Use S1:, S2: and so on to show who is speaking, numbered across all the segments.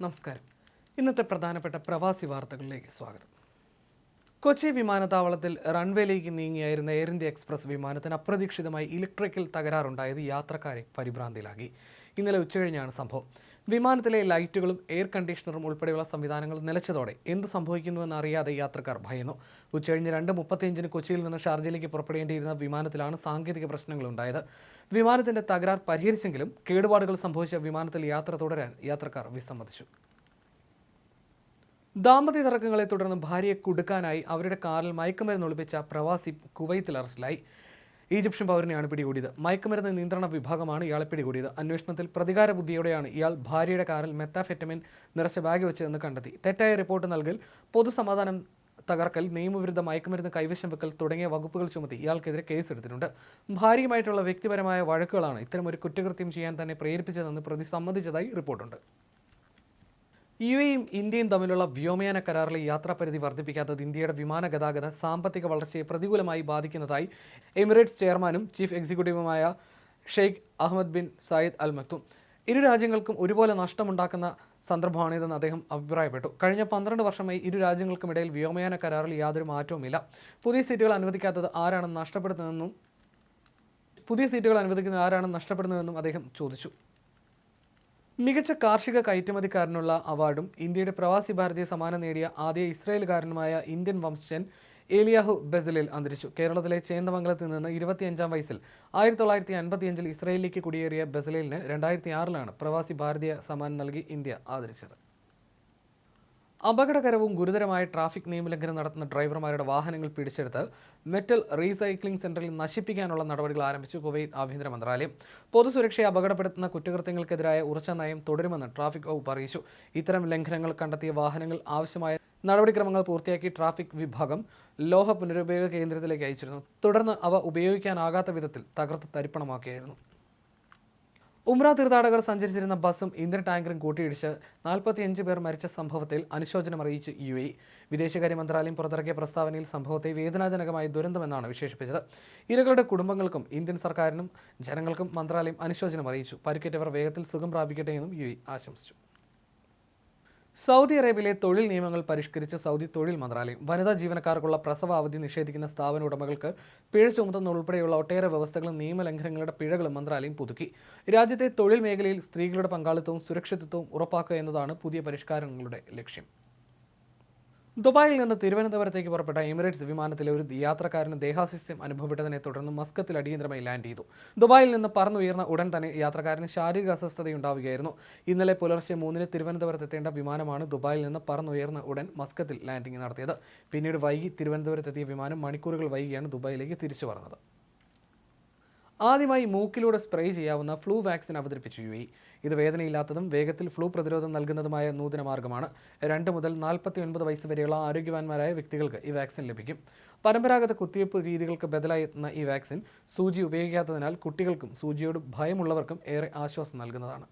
S1: നമസ്കാരം. ഇന്നത്തെ പ്രധാനപ്പെട്ട പ്രവാസി വാർത്തകളിലേക്ക് സ്വാഗതം. കൊച്ചി വിമാനത്താവളത്തിൽ റൺവേയിലേക്ക് നീങ്ങിയായിരുന്ന എയർ ഇന്ത്യ എക്സ്പ്രസ് വിമാനത്തിന് അപ്രതീക്ഷിതമായി ഇലക്ട്രിക്കൽ തകരാറുണ്ടായത് യാത്രക്കാരെ പരിഭ്രാന്തിയിലാക്കി. ഇന്നലെ ഉച്ചകഴിഞ്ഞാണ് സംഭവം. വിമാനത്തിലെ ലൈറ്റുകളും എയർ കണ്ടീഷണറും ഉൾപ്പെടെയുള്ള സംവിധാനങ്ങൾ നിലച്ചതോടെ എന്ത് സംഭവിക്കുന്നുവെന്ന് അറിയാതെ യാത്രക്കാർ ഭയന്നു. ഉച്ചകഴിഞ്ഞ് രണ്ട് മുപ്പത്തിയഞ്ചിന് കൊച്ചിയിൽ നിന്ന് ഷാർജയിലേക്ക് പുറപ്പെടേണ്ടിയിരുന്ന വിമാനത്തിലാണ് സാങ്കേതിക പ്രശ്നങ്ങൾ ഉണ്ടായത് വിമാനത്തിന്റെ തകരാർ പരിഹരിച്ചെങ്കിലും കേടുപാടുകൾ സംഭവിച്ച വിമാനത്തിൽ യാത്ര തുടരാൻ യാത്രക്കാർ വിസമ്മതിച്ചു. ദാമ്പത്യ തർക്കങ്ങളെ തുടർന്ന് ഭാര്യയെ കുടുക്കാനായി അവരുടെ കാറിൽ മയക്കുമരുന്ന് ഒളിപ്പിച്ച പ്രവാസി കുവൈത്തിൽ അറസ്റ്റിലായി. ഈജിപ്ഷ്യൻ പൗരനെയാണ് പിടികൂടിയത്. മയക്കുമരുന്ന് നിയന്ത്രണ വിഭാഗമാണ് ഇയാളെ പിടികൂടിയത്. അന്വേഷണത്തിൽ പ്രതികാര ബുദ്ധിയോടെയാണ് ഇയാൾ ഭാര്യയുടെ കാറിൽ മെത്താഫെറ്റമിൻ നിറച്ച ബാഗ് വെച്ചതെന്ന് കണ്ടെത്തി. തെറ്റായ റിപ്പോർട്ട് നൽകൽ പൊതുസമാധാനം തകർക്കൽ നിയമവിരുദ്ധ മയക്കുമരുന്ന് കൈവശം വെക്കൽ തുടങ്ങിയ വകുപ്പുകൾ ചുമത്തി ഇയാൾക്കെതിരെ കേസെടുത്തിട്ടുണ്ട്. ഭാര്യയുമായിട്ടുള്ള വ്യക്തിപരമായ വഴക്കുകളാണ് ഇത്തരം ഒരു കുറ്റകൃത്യം ചെയ്യാൻ തന്നെ പ്രേരിപ്പിച്ചതെന്ന് പ്രതി സമ്മതിച്ചതായി റിപ്പോർട്ടുണ്ട്. യു എയും ഇന്ത്യയും തമ്മിലുള്ള വ്യോമയാന കരാറിലെ യാത്രാപരിധി വർദ്ധിപ്പിക്കാത്തത് ഇന്ത്യയുടെ വിമാന ഗതാഗത സാമ്പത്തിക വളർച്ചയെ പ്രതികൂലമായി ബാധിക്കുന്നതായി എമിറേറ്റ്സ് ചെയർമാനും chief എക്സിക്യൂട്ടീവുമായ Sheikh Ahmed bin Saeed Al Maktoum ഇരു രാജ്യങ്ങൾക്കും ഒരുപോലെ നഷ്ടമുണ്ടാക്കുന്ന സന്ദർഭമാണിതെന്ന് അദ്ദേഹം അഭിപ്രായപ്പെട്ടു. കഴിഞ്ഞ പന്ത്രണ്ട് വർഷമായി ഇരു രാജ്യങ്ങൾക്കുമിടയിൽ വ്യോമയാന കരാറിൽ യാതൊരു മാറ്റവുമില്ല. പുതിയ സീറ്റുകൾ അനുവദിക്കാത്തത് ആരാണ് നഷ്ടപ്പെടുന്നതെന്നും പുതിയ സീറ്റുകൾ അനുവദിക്കുന്നത് ആരാണ് നഷ്ടപ്പെടുന്നതെന്നും അദ്ദേഹം ചോദിച്ചു. മികച്ച കാർഷിക കയറ്റുമതിക്കാരനുള്ള അവാർഡും ഇന്ത്യയുടെ പ്രവാസി ഭാരതീയ സമ്മാനം നേടിയ ആദ്യ ഇസ്രായേൽകാരനുമായ ഇന്ത്യൻ വംശജൻ ഏലിയാഹു ബെസലിൽ അന്തരിച്ചു. കേരളത്തിലെ ചേന്ദമംഗലത്ത് നിന്ന് ഇരുപത്തിയഞ്ചാം വയസ്സിൽ ആയിരത്തി തൊള്ളായിരത്തി അൻപത്തിയഞ്ചിൽ ഇസ്രായേലിലേക്ക് കുടിയേറിയ ബെസലിലിന് രണ്ടായിരത്തി ആറിലാണ് പ്രവാസി ഭാരതീയ സമ്മാനം നൽകി ഇന്ത്യ ആദരിച്ചത്. അപകടകരവും ഗുരുതരമായ ട്രാഫിക് നിയമലംഘനം നടത്തുന്ന ഡ്രൈവർമാരുടെ വാഹനങ്ങൾ പിടിച്ചെടുത്ത് മെറ്റൽ റീസൈക്ലിംഗ് സെന്ററിൽ നശിപ്പിക്കാനുള്ള നടപടികൾ ആരംഭിച്ചു കുവൈത്ത് ആഭ്യന്തര മന്ത്രാലയം. പൊതുസുരക്ഷയെ അപകടപ്പെടുത്തുന്ന കുറ്റകൃത്യങ്ങൾക്കെതിരായ ഉറച്ച നയം തുടരുമെന്ന് ട്രാഫിക് വകുപ്പ് അറിയിച്ചു. ഇത്തരം ലംഘനങ്ങൾ കണ്ടെത്തിയ വാഹനങ്ങൾ ആവശ്യമായ നടപടിക്രമങ്ങൾ പൂർത്തിയാക്കി ട്രാഫിക് വിഭാഗം ലോഹ പുനരുപയോഗ കേന്ദ്രത്തിലേക്ക് അയച്ചിരുന്നു. തുടർന്ന് അവ ഉപയോഗിക്കാനാകാത്ത വിധത്തിൽ തകർത്ത് തരിപ്പണമാക്കിയായിരുന്നു. ഉമ്ര തീർത്ഥാടകർ സഞ്ചരിച്ചിരുന്ന ബസ്സും ഇന്ധന ടാങ്കറും കൂട്ടിയിടിച്ച് നാൽപ്പത്തിയഞ്ച് പേർ മരിച്ച സംഭവത്തിൽ അനുശോചനം അറിയിച്ച് യു എ വിദേശകാര്യ മന്ത്രാലയം പുറത്തിറക്കിയ പ്രസ്താവനയിൽ സംഭവത്തെ വേദനാജനകമായ ദുരന്തമെന്നാണ് വിശേഷിപ്പിച്ചത്. ഇരകളുടെ കുടുംബങ്ങൾക്കും ഇന്ത്യൻ സർക്കാരിനും ജനങ്ങൾക്കും മന്ത്രാലയം അനുശോചനം അറിയിച്ചു. പരിക്കേറ്റവർ വേഗത്തിൽ സുഖം പ്രാപിക്കട്ടെ എന്നും യു ആശംസിച്ചു. സൗദി അറേബ്യയിലെ തൊഴിൽ നിയമങ്ങൾ പരിഷ്കരിച്ച സൗദി തൊഴിൽ മന്ത്രാലയം വനിതാ ജീവനക്കാർക്കുള്ള പ്രസവ അവധി നിഷേധിക്കുന്ന സ്ഥാപന ഉടമകൾക്ക് പിഴ ചുമത്തുന്ന ഉൾപ്പെടെയുള്ള ഒട്ടേറെ വ്യവസ്ഥകളും നിയമലംഘനങ്ങളുടെ പിഴകളും മന്ത്രാലയം പുതുക്കി. രാജ്യത്തെ തൊഴിൽ മേഖലയിൽ സ്ത്രീകളുടെ പങ്കാളിത്തവും സുരക്ഷിതത്വവും ഉറപ്പാക്കുക എന്നതാണ് പുതിയ പരിഷ്കാരങ്ങളുടെ ലക്ഷ്യം. ദുബായിൽ നിന്ന് തിരുവനന്തപുരത്തേക്ക് പുറപ്പെട്ട എമിറേറ്റ്സ് വിമാനത്തിലെ ഒരു യാത്രക്കാരന് ദേഹാസ്യസ്യം അനുഭവപ്പെട്ടതിനെ തുടർന്ന് മസ്കത്തിൽ അടിയന്തരമായി ലാൻഡ് ചെയ്തു. ദുബായിൽ നിന്ന് പറന്നുയർന്ന ഉടൻ തന്നെ യാത്രക്കാരന് ശാരീരിക അസ്വസ്ഥതയുണ്ടാവുകയായിരുന്നു. ഇന്നലെ പുലർച്ചെ മൂന്നിന് തിരുവനന്തപുരത്ത് എത്തേണ്ട വിമാനമാണ് ദുബായിൽ നിന്ന് പറന്നുയർന്ന ഉടൻ മസ്കത്തിൽ ലാൻഡിംഗ് നടത്തിയത്. പിന്നീട് വൈകി തിരുവനന്തപുരത്തെത്തിയ വിമാനം മണിക്കൂറുകൾ വൈകിയാണ് ദുബായിലേക്ക് തിരിച്ചു പറഞ്ഞത് ആദ്യമായി മൂക്കിലൂടെ സ്പ്രേ ചെയ്യാവുന്ന ഫ്ലൂ വാക്സിൻ അവതരിപ്പിച്ചു യു ഇത് വേദനയില്ലാത്തതും വേഗത്തിൽ ഫ്ലൂ പ്രതിരോധം നൽകുന്നതുമായ നൂതന മാർഗമാണ്. രണ്ട് മുതൽ നാൽപ്പത്തി ഒൻപത് വയസ്സ് വരെയുള്ള ആരോഗ്യവാന്മാരായ വ്യക്തികൾക്ക് ഈ വാക്സിൻ ലഭിക്കും. പരമ്പരാഗത കുത്തിവയ്പ്പ് രീതികൾക്ക് ബദലായി എത്തുന്ന ഈ വാക്സിൻ സൂചി ഉപയോഗിക്കാത്തതിനാൽ കുട്ടികൾക്കും സൂചിയോട് ഭയമുള്ളവർക്കും ഏറെ ആശ്വാസം നൽകുന്നതാണ്.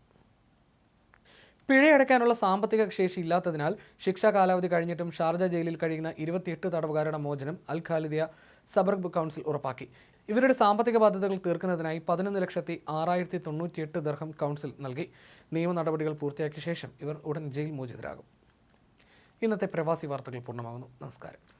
S1: പിഴയടയ്ക്കാനുള്ള സാമ്പത്തിക ശേഷി ഇല്ലാത്തതിനാൽ ശിക്ഷാ കാലാവധി കഴിഞ്ഞിട്ടും ഷാർജ ജയിലിൽ കഴിയുന്ന ഇരുപത്തിയെട്ട് തടവുകാരുടെ മോചനം അൽ ഖാലിദിയ സബർഗ് കൗൺസിൽ ഉറപ്പാക്കി. ഇവരുടെ സാമ്പത്തിക ബാധ്യതകൾ തീർക്കുന്നതിനായി പതിനൊന്ന് ലക്ഷത്തി ആറായിരത്തി തൊണ്ണൂറ്റിയെട്ട് ദർഹം കൗൺസിൽ നൽകി. നിയമ നടപടികൾ പൂർത്തിയാക്കിയ ശേഷം ഇവർ ഉടൻ ജയിൽ മോചിതരാകും. ഇന്നത്തെ പ്രവാസി വാർത്തകൾ പൂർണമാകുന്നു. നമസ്കാരം.